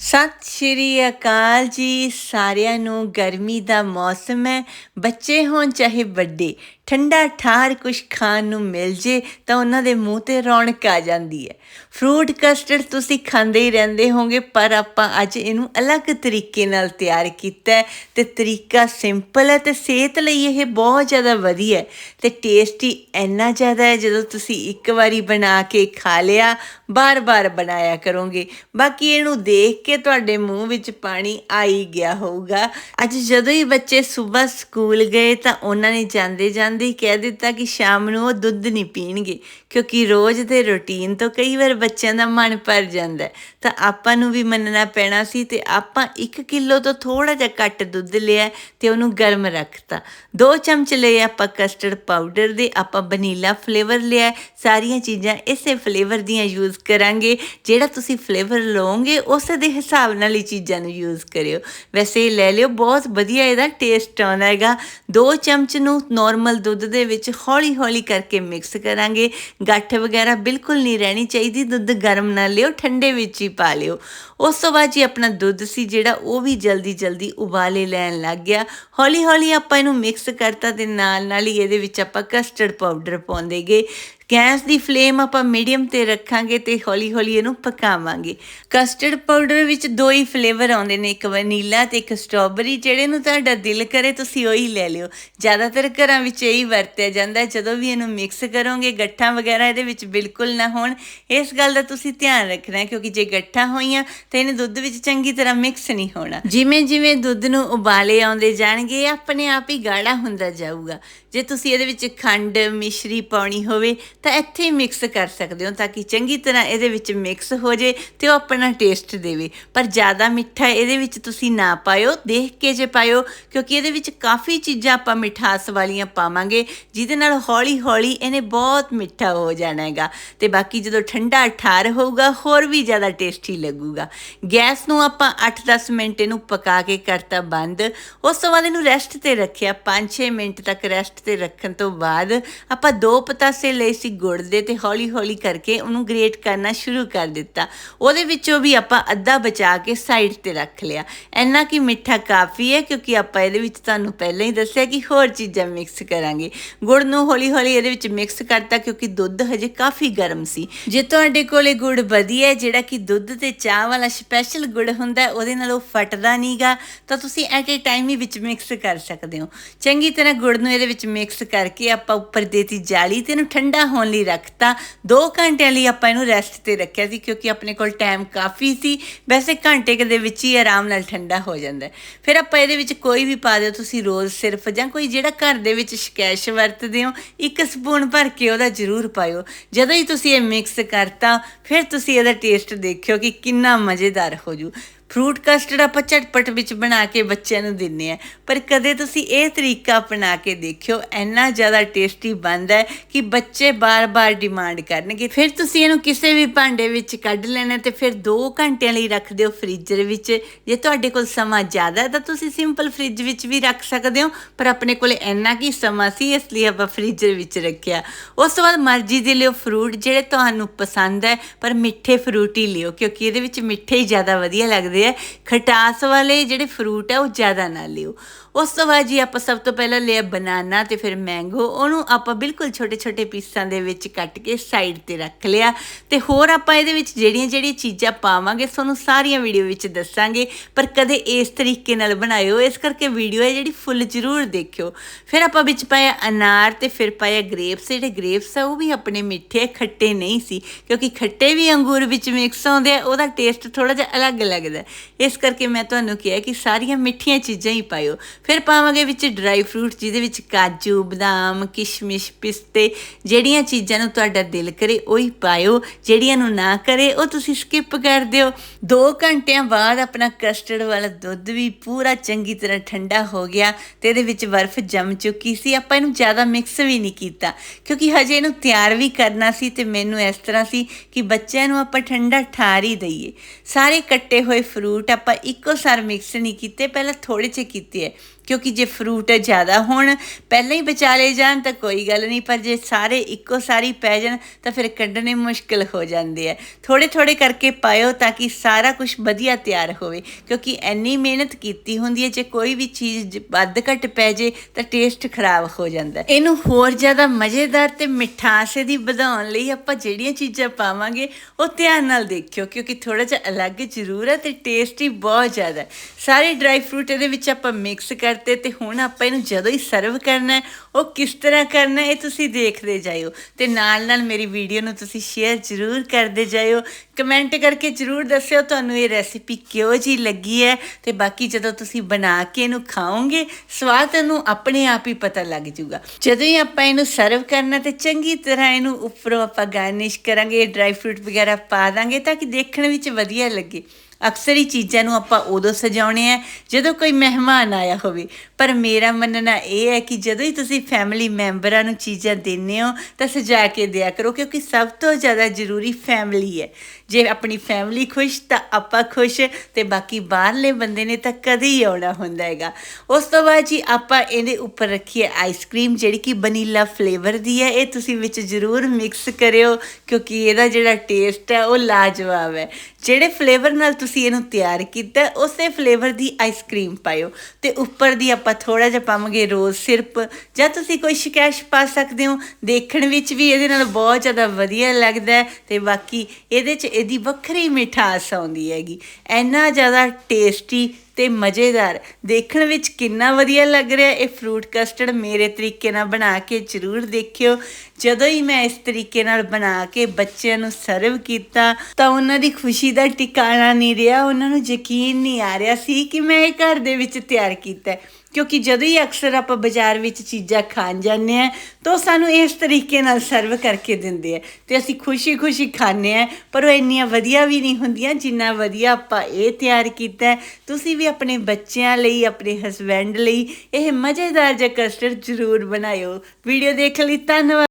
ਸਤਿ ਸ਼੍ਰੀ ਅਕਾਲ ਜੀ ਸਾਰਿਆਂ ਨੂੰ ਗਰਮੀ ਦਾ ਮੌਸਮ ਹੈ। ਬੱਚੇ ਹੋਣ ਚਾਹੇ ਵੱਡੇ ਠੰਡਾ ਠਾਰ ਕੁਝ ਖਾਣ ਨੂੰ ਮਿਲ ਜੇ ਤਾਂ ਉਹਨਾਂ ਦੇ ਮੂੰਹ ਤੇ ਰੌਣਕ ਆ ਜਾਂਦੀ ਹੈ। ਫਰੂਟ ਕਸਟਰਡ ਤੁਸੀਂ ਖਾਂਦੇ ਹੀ ਰਹਿੰਦੇ ਹੋਗੇ ਪਰ ਆਪਾਂ ਅੱਜ ਇਹਨੂੰ ਅਲੱਗ ਤਰੀਕੇ ਨਾਲ ਤਿਆਰ ਕੀਤਾ ਹੈ ਤੇ ਤਰੀਕਾ ਸਿੰਪਲ ਹੈ ਤੇ ਸਿਹਤ ਲਈ ਇਹ ਬਹੁਤ ਜ਼ਿਆਦਾ ਵਧੀਆ ਹੈ ਤੇ ਟੇਸਟੀ ਇੰਨਾ ਜ਼ਿਆਦਾ ਹੈ ਜਦੋਂ ਤੁਸੀਂ ਇੱਕ ਵਾਰੀ ਬਣਾ ਕੇ ਖਾ ਲਿਆ, ਬਾਰ-ਬਾਰ ਬਣਾਇਆ ਕਰੋਗੇ। ਬਾਕੀ ਇਹਨੂੰ ਦੇਖ ਕੇ ਤੁਹਾਡੇ ਮੂੰਹ ਵਿੱਚ ਪਾਣੀ ਆ ਹੀ ਗਿਆ ਹੋਊਗਾ। ਅੱਜ ਜਦੋਂ ਹੀ ਬੱਚੇ ਸਵੇਰ ਸਕੂਲ ਗਏ ਤਾਂ ਉਹਨਾਂ ਨੇ ਜਾਂਦੇ ਜਾਂਦੇ ਹੀ ਕਹਿ ਦਿੱਤਾ ਕਿ ਸ਼ਾਮ ਨੂੰ ਉਹ ਦੁੱਧ ਨਹੀਂ ਪੀਣਗੇ, ਕਿਉਂਕਿ ਰੋਜ਼ ਦੇ ਰੁਟੀਨ ਤੋਂ ਕਈ ਵਾਰ ਬੱਚਿਆਂ ਦਾ ਮਨ ਭਰ ਜਾਂਦਾ ਤਾਂ ਆਪਾਂ ਨੂੰ ਵੀ ਮੰਨਣਾ ਪੈਣਾ ਸੀ ਤੇ ਆਪਾਂ 1 ਕਿਲੋ ਤੋਂ ਥੋੜਾ ਜਿਹਾ ਘੱਟ ਦੁੱਧ ਲਿਆ ਤੇ ਉਹਨੂੰ ਗਰਮ ਰੱਖਤਾ। 2 ਚਮਚ ਲਏ ਆਪਾਂ ਕਸਟਰਡ ਪਾਊਡਰ ਦੇ, ਆਪਾਂ ਵਨੀਲਾ ਫਲੇਵਰ ਲਿਆ ਸਾਰੀਆਂ ਚੀਜ਼ਾਂ ਇਸੇ ਫਲੇਵਰ ਦੀਆਂ ਯੂਜ਼ ਕਰਾਂਗੇ। ਜਿਹੜਾ ਤੁਸੀਂ ਫਲੇਵਰ ਲਓਗੇ, ਉਸ ਦੇ ਹਿਸਾਬ ਨਾਲ ਹੀ ਚੀਜ਼ਾਂ ਨੂੰ ਯੂਜ਼ ਕਰਿਓ। ਵੈਸੇ ਲੈ ਲਿਓ, ਬਹੁਤ ਵਧੀਆ ਇਹਦਾ ਟੇਸਟ ਆਉਂਦਾ ਹੈਗਾ। 2 ਚਮਚ ਨੂੰ ਨਾਰਮਲ ਦੁੱਧ ਦੇ ਵਿੱਚ ਹੌਲੀ ਹੌਲੀ ਕਰਕੇ ਮਿਕਸ ਕਰਾਂਗੇ। ਗੱਠ ਵਗੈਰਾ ਬਿਲਕੁਲ ਨਹੀਂ ਰਹਿਣੀ ਚਾਹੀਦੀ, ਦੁੱਧ ਗਰਮ ਨਾ ਲਿਓ, ਠੰਡੇ ਵਿੱਚ ਹੀ ਪਾ ਲਿਓ। ਉਸ ਤੋਂ ਬਾਅਦ ਜੀ ਆਪਣਾ ਦੁੱਧ ਸੀ ਜਿਹੜਾ ਉਹ ਵੀ ਜਲਦੀ ਜਲਦੀ ਉਬਾਲੇ ਲੈਣ ਲੱਗ ਗਿਆ। ਹੌਲੀ ਹੌਲੀ ਆਪਾਂ ਇਹਨੂੰ ਮਿਕਸ ਕਰਤਾ ਤੇ ਨਾਲ ਨਾਲ ਹੀ ਇਹਦੇ ਵਿੱਚ ਆਪਾਂ ਕਸਟਰਡ ਪਾਊਡਰ ਪਾਉਂਦੇ ਗਏ। ਗੈਸ ਦੀ ਫਲੇਮ ਆਪਾਂ ਮੀਡੀਅਮ ਤੇ ਰੱਖਾਂਗੇ ਤੇ ਹੌਲੀ ਹੌਲੀ ਇਹਨੂੰ ਪਕਾਵਾਂਗੇ। ਕਸਟਰਡ ਪਾਊਡਰ ਵਿੱਚ ਦੋ ਹੀ ਫਲੇਵਰ ਆਉਂਦੇ ਨੇ, ਇੱਕ ਵਨੀਲਾ ਤੇ ਇੱਕ ਸਟ੍ਰਾਬੇਰੀ, ਜਿਹੜੇ ਨੂੰ ਤੁਹਾਡਾ ਦਿਲ ਕਰੇ ਤੁਸੀਂ ਉਹੀ ਲੈ ਲਿਓ। ਜ਼ਿਆਦਾਤਰ ਘਰਾਂ ਵਿੱਚ ਇਹੀ ਵਰਤਿਆ ਜਾਂਦਾ ਹੈ ਜਦੋਂ ਵੀ ਇਹਨੂੰ ਮਿਕਸ ਕਰੋਗੇ, ਗੱਠਾਂ ਵਗੈਰਾ ਇਹਦੇ ਵਿੱਚ ਬਿਲਕੁਲ ਨਾ ਹੋਣ। ਇਸ ਗੱਲ ਦਾ ਤੁਸੀਂ ਧਿਆਨ ਰੱਖਣਾ, ਕਿਉਂਕਿ ਜੇ ਗੱਠਾਂ ਹੋਈਆਂ, ਤਾਂ ਇਹਨੇ ਦੁੱਧ ਵਿੱਚ ਚੰਗੀ ਤਰ੍ਹਾਂ ਮਿਕਸ ਨਹੀਂ ਹੋਣਾ। ਜਿਵੇਂ ਜਿਵੇਂ ਦੁੱਧ ਨੂੰ ਉਬਾਲੇ ਆਉਂਦੇ ਜਾਣਗੇ ਆਪਣੇ ਆਪ ਹੀ ਗਾੜਾ ਹੁੰਦਾ ਜਾਊਗਾ। ਜੇ ਤੁਸੀਂ ਇਹਦੇ ਵਿੱਚ ਖੰਡ ਮਿਸ਼ਰੀ ਪਾਉਣੀ ਹੋਵੇ ਤਾਂ ਇੱਥੇ ਹੀ ਮਿਕਸ ਕਰ ਸਕਦੇ ਹੋ ਤਾਂ ਕਿ ਚੰਗੀ ਤਰ੍ਹਾਂ ਇਹਦੇ ਵਿੱਚ ਮਿਕਸ ਹੋ ਜੇ ਤੇ ਉਹ ਆਪਣਾ ਟੇਸਟ ਦੇਵੇ। ਪਰ ਜ਼ਿਆਦਾ ਮਿੱਠਾ ਇਹਦੇ ਵਿੱਚ ਤੁਸੀਂ ਨਾ ਪਾਇਓ, ਦੇਖ ਕੇ ਜੇ ਪਾਇਓ, ਕਿਉਂਕਿ ਇਹਦੇ ਵਿੱਚ ਕਾਫੀ ਚੀਜ਼ਾਂ ਆਪਾਂ ਮਿਠਾਸ ਵਾਲੀਆਂ ਪਾਵਾਂਗੇ, ਜਿਹਦੇ ਨਾਲ ਹੌਲੀ ਹੌਲੀ ਇਹਨੇ ਬਹੁਤ ਮਿੱਠਾ ਹੋ ਜਾਣਾ ਹੈਗਾ। ਤੇ ਬਾਕੀ ਜਦੋਂ ਠੰਡਾ ਠਾਰ ਹੋਊਗਾ, ਹੋਰ ਵੀ ਜ਼ਿਆਦਾ ਟੇਸਟੀ ਲੱਗੂਗਾ। ਗੈਸ ਨੂੰ ਆਪਾਂ 8-10 ਮਿੰਟ ਇਹਨੂੰ ਪਕਾ ਕੇ ਕਰਤਾ ਬੰਦ। ਉਸ ਤੋਂ ਬਾਅਦ ਇਹਨੂੰ ਰੈਸਟ ਤੇ ਰੱਖਿਆ। 5-6 ਮਿੰਟ ਤੱਕ ਰੈਸਟ ਤੇ ਰੱਖਣ ਤੋਂ ਬਾਅਦ ਆਪਾਂ ਦੋ ਪਤਾਸੇ ਲਏ ਸੀ ਗੁੜ ਦੇ ਤੇ ਹੌਲੀ ਹੌਲੀ ਕਰਕੇ ਉਹਨੂੰ ਗ੍ਰੇਟ ਕਰਨਾ ਸ਼ੁਰੂ ਕਰ ਦਿੱਤਾ। ਉਹਦੇ ਵਿੱਚੋਂ ਵੀ ਆਪਾਂ ਅੱਧਾ ਬਚਾ ਕੇ ਸਾਈਡ ਤੇ ਰੱਖ ਲਿਆ। ਇੰਨਾ ਕਿ ਮਿੱਠਾ ਕਾਫੀ ਹੈ, ਕਿਉਂਕਿ ਆਪਾਂ ਇਹਦੇ ਵਿੱਚ ਤੁਹਾਨੂੰ ਪਹਿਲਾਂ ਹੀ ਦੱਸਿਆ ਕਿ ਹੋਰ ਚੀਜ਼ਾਂ ਮਿਕਸ ਕਰਾਂਗੇ। ਗੁੜ ਨੂੰ ਹੌਲੀ ਹੌਲੀ ਇਹਦੇ ਵਿੱਚ ਮਿਕਸ ਕਰਤਾ, ਕਿਉਂਕਿ ਦੁੱਧ ਹਜੇ ਕਾਫੀ ਗਰਮ ਸੀ। ਜੇ ਤੁਹਾਡੇ ਕੋਲੇ ਗੁੜ ਵਧੀਆ ਹੈ, ਜਿਹੜਾ ਕਿ ਦੁੱਧ ਤੇ ਚਾਹ ਵਾਲਾ ਸਪੈਸ਼ਲ ਗੁੜ ਹੁੰਦਾ ਉਹਦੇ ਨਾਲ ਉਹ ਫਟਦਾ ਨਹੀਂਗਾ, ਤਾਂ ਤੁਸੀਂ ਐਟ ਏ ਟਾਈਮ ਹੀ ਵਿੱਚ ਮਿਕਸ ਕਰ ਸਕਦੇ ਹੋ। ਚੰਗੀ ਤਰ੍ਹਾਂ ਗੁੜ ਨੂੰ ਇਹਦੇ ਵਿੱਚ ਮਿਕਸ ਕਰਕੇ ਆਪਾਂ ਉੱਪਰ ਦੇਤੀ ਜਾਲੀ ਤੇ ਇਹਨੂੰ ਠੰਡਾ ਹੋਣ ਲਈ ਰੱਖਤਾ 2 ਘੰਟਿਆਂ ਲਈ ਆਪਾਂ ਇਹਨੂੰ ਰੈਸਟ ਤੇ ਰੱਖਿਆ ਸੀ ਕਿਉਂਕਿ ਆਪਣੇ ਕੋਲ ਟਾਈਮ ਕਾਫੀ ਸੀ ਵੈਸੇ ਘੰਟੇ ਦੇ ਵਿੱਚ ਹੀ ਆਰਾਮ ਨਾਲ ਠੰਡਾ ਹੋ ਜਾਂਦਾ ਫਿਰ ਆਪਾਂ ਇਹਦੇ ਵਿੱਚ ਕੋਈ ਵੀ ਪਾ ਦਿਓ ਤੁਸੀਂ ਰੋਜ਼ ਸਿਰਫ ਜਾਂ ਕੋਈ ਜਿਹੜਾ ਘਰ ਦੇ ਵਿੱਚ ਸ਼ਕੈਸ਼ ਵਰਤਦੇ ਹੋ ਇੱਕ ਸਪੂਨ ਭਰ ਕੇ ਉਹਦਾ ਜ਼ਰੂਰ ਪਾਇਓ ਜਦੋਂ ਹੀ ਤੁਸੀਂ ਇਹ ਮਿਕਸ ਕਰਤਾ ਫਿਰ ਤੁਸੀਂ ਇਹਦਾ ਟੇਸਟ ਦੇਖਿਓ ਕਿ ਕਿੰਨਾ ਮਜ਼ੇਦਾਰ ਹੋ ਜੂ ਫਰੂਟ ਕਸਟਰਡ ਆਪਾਂ ਝਟਪਟ ਵਿੱਚ ਬਣਾ ਕੇ ਬੱਚਿਆਂ ਨੂੰ ਦਿੰਨੇ ਆ ਪਰ ਕਦੇ ਤੁਸੀਂ ਇਹ ਤਰੀਕਾ ਅਪਣਾ ਕੇ ਦੇਖਿਓ, ਇੰਨਾ ਜ਼ਿਆਦਾ ਟੇਸਟੀ ਬਣਦਾ ਕਿ ਬੱਚੇ ਬਾਰ-ਬਾਰ ਡਿਮਾਂਡ ਕਰਨਗੇ। ਫਿਰ ਤੁਸੀਂ ਇਹਨੂੰ ਕਿਸੇ ਵੀ ਭਾਂਡੇ ਵਿੱਚ ਕੱਢ ਲੈਣਾ ਤੇ ਫਿਰ 2 ਘੰਟਿਆਂ ਲਈ ਰੱਖ ਦਿਓ ਫ੍ਰੀਜ਼ਰ ਵਿੱਚ। ਜੇ ਤੁਹਾਡੇ ਕੋਲ ਸਮਾਂ ਜ਼ਿਆਦਾ ਹੈ ਤਾਂ ਤੁਸੀਂ ਸਿੰਪਲ ਫ੍ਰਿਜ ਵਿੱਚ ਵੀ ਰੱਖ ਸਕਦੇ ਹੋ, ਪਰ ਆਪਣੇ ਕੋਲ ਇੰਨਾ ਕੀ ਸਮਾਂ ਸੀ, ਇਸ ਲਈ ਆਪਾਂ ਫ੍ਰੀਜ਼ਰ ਵਿੱਚ ਰੱਖਿਆ। ਉਸ ਤੋਂ ਬਾਅਦ ਮਰਜ਼ੀ ਦੇ ਲਿਓ ਫਰੂਟ ਜਿਹੜੇ ਤੁਹਾਨੂੰ ਪਸੰਦ ਹੈ, ਪਰ ਮਿੱਠੇ ਫਰੂਟ ਹੀ ਲਿਓ, ਕਿਉਂਕਿ ਇਹਦੇ ਵਿੱਚ ਮਿੱਠੇ ਹੀ ਜ਼ਿਆਦਾ ਵਧੀਆ ਲੱਗਦੇ ਆ, ਖਟਾਸ ਵਾਲੇ ਜਿਹੜੇ ਫਰੂਟ ਆ, ਉਹ ਜ਼ਿਆਦਾ ਨਾ ਲਿਓ। ਉਸ ਤੋਂ ਬਾਅਦ ਜੀ ਆਪਾਂ ਸਭ ਤੋਂ ਪਹਿਲਾਂ ਲਿਆ ਬਨਾਨਾ ਤੇ ਫਿਰ ਮੈਂਗੋ ਉਹਨੂੰ ਆਪਾਂ ਬਿਲਕੁਲ ਛੋਟੇ-ਛੋਟੇ ਪੀਸਾਂ ਦੇ ਵਿੱਚ ਕੱਟ ਕੇ ਸਾਈਡ ਤੇ ਰੱਖ ਲਿਆ। ਤੇ ਹੋਰ ਆਪਾਂ ਇਹਦੇ ਵਿੱਚ ਜਿਹੜੀਆਂ-ਜਿਹੜੀਆਂ ਚੀਜ਼ਾਂ ਪਾਵਾਂਗੇ, ਤੁਹਾਨੂੰ ਸਾਰੀਆਂ ਵੀਡੀਓ ਵਿੱਚ ਦੱਸਾਂਗੇ, ਪਰ ਕਦੇ ਇਸ ਤਰੀਕੇ ਨਾਲ ਬਣਾਇਓ। ਇਸ ਕਰਕੇ ਵੀਡੀਓ ਹੈ ਜਿਹੜੀ ਫੁੱਲ ਜ਼ਰੂਰ ਦੇਖਿਓ। ਫਿਰ ਆਪਾਂ ਵਿੱਚ ਪਾਇਆ ਅਨਾਰ ਤੇ ਫਿਰ ਪਾਇਆ ਗ੍ਰੇਪਸ ਜਿਹੜੇ ਗ੍ਰੇਪਸ ਆ, ਉਹ ਵੀ ਆਪਣੇ ਮਿੱਠੇ ਖੱਟੇ ਨਹੀਂ ਸੀ, ਕਿਉਂਕਿ ਖੱਟੇ ਵੀ ਅੰਗੂਰ ਵਿੱਚ ਮਿਕਸ ਹੁੰਦੇ ਆ, ਉਹਦਾ ਟੇਸਟ ਥੋੜਾ ਜਿਹਾ ਅਲੱਗ ਲੱਗਦਾ। ਇਸ ਕਰਕੇ ਮੈਂ ਤੁਹਾਨੂੰ ਕਿਹਾ ਕਿ ਸਾਰੀਆਂ ਮਿੱਠੀਆਂ ਚੀਜ਼ਾਂ ਹੀ ਪਾਇਓ। ਫਿਰ ਪਾਵਾਂਗੇ ਵਿੱਚ ਡਰਾਈ ਫਰੂਟ ਜਿਹਦੇ ਵਿੱਚ ਕਾਜੂ, ਬਦਾਮ, ਕਿਸ਼ਮਿਸ਼, ਪਿਸਤੇ, ਜਿਹੜੀਆਂ ਚੀਜ਼ਾਂ ਨੂੰ ਤੁਹਾਡਾ ਦਿਲ ਕਰੇ, ਉਹੀ ਪਾਇਓ। ਜਿਹੜੀਆਂ ਨੂੰ ਨਾ ਕਰੇ, ਉਹ ਤੁਸੀਂ ਸਕਿਪ ਕਰ ਦਿਓ। 2 ਘੰਟਿਆਂ ਬਾਅਦ ਆਪਣਾ ਕਸਟਰਡ ਵਾਲਾ ਦੁੱਧ ਵੀ ਪੂਰਾ ਚੰਗੀ ਤਰ੍ਹਾਂ ਠੰਡਾ ਹੋ ਗਿਆ ਤੇ ਇਹਦੇ ਵਿੱਚ ਬਰਫ਼ ਜੰਮ ਚੁੱਕੀ ਸੀ। ਆਪਾਂ ਇਹਨੂੰ ਜ਼ਿਆਦਾ ਮਿਕਸ ਵੀ ਨਹੀਂ ਕੀਤਾ, ਕਿਉਂਕਿ ਹਜੇ ਇਹਨੂੰ ਤਿਆਰ ਵੀ ਕਰਨਾ ਸੀ ਤੇ ਮੈਨੂੰ ਇਸ ਤਰ੍ਹਾਂ ਸੀ ਕਿ ਬੱਚਿਆਂ ਨੂੰ ਆਪਾਂ ਠੰਡਾ ਠਾਰ ਹੀ ਦਈਏ। ਸਾਰੇ ਕੱਟੇ ਹੋਏ ਫਰੂਟ ਆਪਾਂ ਇੱਕੋ ਸਾਰ ਮਿਕਸ ਨਹੀਂ ਕੀਤੇ ਪਹਿਲਾਂ ਥੋੜੇ ਜਿਹੇ ਕੀਤੇ ਹੈ। ਕਿਉਂਕਿ ਜੇ ਫਰੂਟ ਜ਼ਿਆਦਾ, ਹੋਣ ਪਹਿਲਾਂ ਹੀ ਬਚਾ ਲਏ ਜਾਣ ਤਾਂ ਕੋਈ ਗੱਲ ਨਹੀਂ, ਪਰ ਜੇ ਸਾਰੇ ਇੱਕੋ ਸਾਰੀ ਪੈ ਜਾਣ ਤਾਂ ਫਿਰ ਕੱਢਣੇ ਮੁਸ਼ਕਲ ਹੋ ਜਾਂਦੇ ਆ। ਥੋੜੇ ਥੋੜੇ ਕਰਕੇ ਪਾਇਓ ਤਾਂ ਕਿ ਸਾਰਾ ਕੁਝ ਵਧੀਆ ਤਿਆਰ ਹੋਵੇ, ਕਿਉਂਕਿ ਇੰਨੀ ਮਿਹਨਤ ਕੀਤੀ ਹੁੰਦੀ ਹੈ, ਜੇ ਕੋਈ ਵੀ ਚੀਜ਼ ਵੱਧ ਘੱਟ ਪੈ ਜੇ ਤਾਂ ਟੇਸਟ ਖਰਾਬ ਹੋ ਜਾਂਦਾ ਇਹਨੂੰ ਹੋਰ ਜ਼ਿਆਦਾ ਮਜ਼ੇਦਾਰ ਤੇ ਮਿਠਾਸ ਦੀ ਵਧਾਉਣ ਲਈ ਆਪਾਂ ਜਿਹੜੀਆਂ ਚੀਜ਼ਾਂ ਪਾਵਾਂਗੇ, ਉਹ ਧਿਆਨ ਨਾਲ ਦੇਖਿਓ, ਕਿਉਂਕਿ ਥੋੜਾ ਜਿਹਾ ਅਲੱਗ ਜ਼ਰੂਰ ਹੈ ਤੇ ਹੀ ਬਹੁਤ ਜ਼ਿਆਦਾ ਸਾਰੇ ਡਰਾਈ ਫਰੂਟ ਇਹਦੇ ਵਿੱਚ ਆਪਾਂ ਮਿਕਸ ਕਰ ਕਰਤੇ ਤੇ ਹੁਣ ਆਪਾਂ ਇਹਨੂੰ ਜਦੋਂ ਹੀ ਸਰਵ ਕਰਨਾ ਉਹ ਕਿਸ ਤਰ੍ਹਾਂ ਕਰਨਾ ਇਹ ਤੁਸੀਂ ਦੇਖਦੇ ਜਾਇਓ। ਤੇ ਨਾਲ ਨਾਲ ਮੇਰੀ ਵੀਡੀਓ ਨੂੰ ਤੁਸੀਂ ਸ਼ੇਅਰ ਜ਼ਰੂਰ ਕਰਦੇ ਜਾਇਓ। ਕਮੈਂਟ ਕਰਕੇ ਜ਼ਰੂਰ ਦੱਸਿਓ ਤੁਹਾਨੂੰ ਇਹ ਰੈਸਿਪੀ ਕਿਹੋ ਜੀ ਲੱਗੀ ਹੈ ਤੇ ਬਾਕੀ ਜਦੋਂ ਤੁਸੀਂ ਬਣਾ ਕੇ ਇਹਨੂੰ ਖਾਓਗੇ, ਸਵਾਦ ਤੁਹਾਨੂੰ ਆਪਣੇ ਆਪ ਹੀ ਪਤਾ ਲੱਗ ਜਾਊਗਾ। ਜਦੋਂ ਹੀ ਆਪਾਂ ਇਹਨੂੰ ਸਰਵ ਕਰਨਾ ਤੇ ਚੰਗੀ ਤਰ੍ਹਾਂ ਇਹਨੂੰ ਉੱਪਰੋਂ ਆਪਾਂ ਗਾਰਨਿਸ਼ ਕਰਾਂਗੇ ਡਰਾਈ ਫਰੂਟ ਵਗੈਰਾ ਪਾ ਦਾਂਗੇ ਤਾਂ ਕਿ ਦੇਖਣ ਵਿੱਚ ਵਧੀਆ ਲੱਗੇ। ਅਕਸਰ ਹੀ ਚੀਜ਼ਾਂ ਨੂੰ ਆਪਾਂ ਉਦੋਂ ਸਜਾਉਣੇ ਆ, ਜਦੋਂ ਕੋਈ ਮਹਿਮਾਨ ਆਇਆ ਹੋਵੇ। ਪਰ ਮੇਰਾ ਮੰਨਣਾ ਇਹ ਹੈ ਕਿ ਜਦੋਂ ਹੀ ਤੁਸੀਂ ਫੈਮਿਲੀ ਮੈਂਬਰਾਂ ਨੂੰ ਚੀਜ਼ਾਂ ਦਿੰਦੇ ਹੋ, ਤਾਂ ਸਜਾ ਕੇ ਦਿਆ ਕਰੋ, ਕਿਉਂਕਿ ਸਭ ਤੋਂ ਜ਼ਿਆਦਾ ਜ਼ਰੂਰੀ ਫੈਮਿਲੀ ਹੈ। ਜੇ ਆਪਣੀ ਫੈਮਿਲੀ ਖੁਸ਼, ਤਾਂ ਆਪਾਂ ਖੁਸ਼, ਤੇ ਬਾਕੀ ਬਾਹਰਲੇ ਬੰਦੇ ਨੇ ਤਾਂ ਕਦੇ ਹੀ ਆਉਣਾ ਹੁੰਦਾ ਹੈਗਾ। ਉਸ ਤੋਂ ਬਾਅਦ ਜੀ ਆਪਾਂ ਇਹਦੇ ਉੱਪਰ ਰੱਖੀਏ ਆਈਸਕ੍ਰੀਮ ਜਿਹੜੀ ਕਿ ਵਨੀਲਾ ਫਲੇਵਰ ਦੀ ਹੈ, ਇਹ ਤੁਸੀਂ ਵਿੱਚ ਜ਼ਰੂਰ ਮਿਕਸ ਕਰਿਓ, ਕਿਉਂਕਿ ਇਹਦਾ ਜਿਹੜਾ ਟੇਸਟ ਹੈ, ਉਹ ਲਾਜਵਾਬ ਹੈ। ਜਿਹੜੇ ਫਲੇਵਰ ਨਾਲ ਤੁਸੀਂ ਇਹਨੂੰ ਤਿਆਰ ਕੀਤਾ, ਉਸੇ ਫਲੇਵਰ ਦੀ ਆਈਸਕ੍ਰੀਮ ਪਾਇਓ। ਤੇ ਉੱਪਰ ਦੀ ਆਪਾਂ ਥੋੜਾ ਜਿਹਾ ਪਾਵਾਂਗੇ ਰੋਜ਼ ਸਿਰਪ। ਜਾਂ ਤੁਸੀਂ ਕੋਈ ਸ਼ਿਕਾਇਸ਼ ਪਾ ਸਕਦੇ ਹੋ, ਦੇਖਣ ਵਿੱਚ ਵੀ ਇਹਦੇ ਨਾਲ ਬਹੁਤ ਜ਼ਿਆਦਾ ਵਧੀਆ ਲੱਗਦਾ ਹੈ ਤੇ ਬਾਕੀ ਇਹਦੇ 'ਚ ਇਹਦੀ ਵੱਖਰੀ ਮਿਠਾਸ ਆਉਂਦੀ ਹੈਗੀ। ਇੰਨਾ ਜ਼ਿਆਦਾ ਟੇਸਟੀ ਤੇ ਮਜ਼ੇਦਾਰ। ਦੇਖਣ ਵਿੱਚ ਕਿੰਨਾ ਵਧੀਆ ਲੱਗ ਰਿਹਾ। ਇਹ ਫਰੂਟ ਕਸਟਰਡ ਮੇਰੇ ਤਰੀਕੇ ਨਾਲ ਬਣਾ ਕੇ ਜ਼ਰੂਰ ਦੇਖਿਓ। ਜਦੋਂ ਹੀ ਮੈਂ ਇਸ ਤਰੀਕੇ ਨਾਲ ਬਣਾ ਕੇ ਬੱਚਿਆਂ ਨੂੰ ਸਰਵ ਕੀਤਾ, ਤਾਂ ਉਹਨਾਂ ਦੀ ਖੁਸ਼ੀ ਦਾ ਟਿਕਾਣਾ ਨਹੀਂ ਰਿਹਾ। ਉਹਨਾਂ ਨੂੰ ਯਕੀਨ ਨਹੀਂ ਆ ਰਿਹਾ ਸੀ ਕਿ ਮੈਂ ਇਹ ਘਰ ਦੇ ਵਿੱਚ ਤਿਆਰ ਕੀਤਾ ਕਿਉਂਕਿ ਜਦੋਂ ਹੀ ਅਕਸਰ ਆਪਾਂ ਬਾਜ਼ਾਰ ਵਿੱਚ ਚੀਜ਼ਾਂ ਖਾਣ ਜਾਂਦੇ ਆ ਤਾਂ ਉਹ ਸਾਨੂੰ ਇਸ ਤਰੀਕੇ ਨਾਲ ਸਰਵ ਕਰਕੇ ਦਿੰਦੇ ਆ ਤੇ ਅਸੀਂ ਖੁਸ਼ੀ-ਖੁਸ਼ੀ ਖਾਂਦੇ ਆ ਪਰ ਉਹ ਇੰਨੀਆਂ ਵਧੀਆ ਵੀ ਨਹੀਂ ਹੁੰਦੀਆਂ ਜਿੰਨਾ ਵਧੀਆ ਆਪਾਂ ਇਹ ਤਿਆਰ ਕੀਤਾ ਤੁਸੀਂ ਵੀ ਆਪਣੇ ਬੱਚਿਆਂ ਲਈ, ਆਪਣੇ ਹਸਬੈਂਡ ਲਈ ਇਹ ਮਜ਼ੇਦਾਰ ਜਿਹਾ ਕਸਟਰਡ ਜ਼ਰੂਰ ਬਣਾਇਓ। ਵੀਡੀਓ ਦੇਖਣ ਲਈ, ਧੰਨਵਾਦ।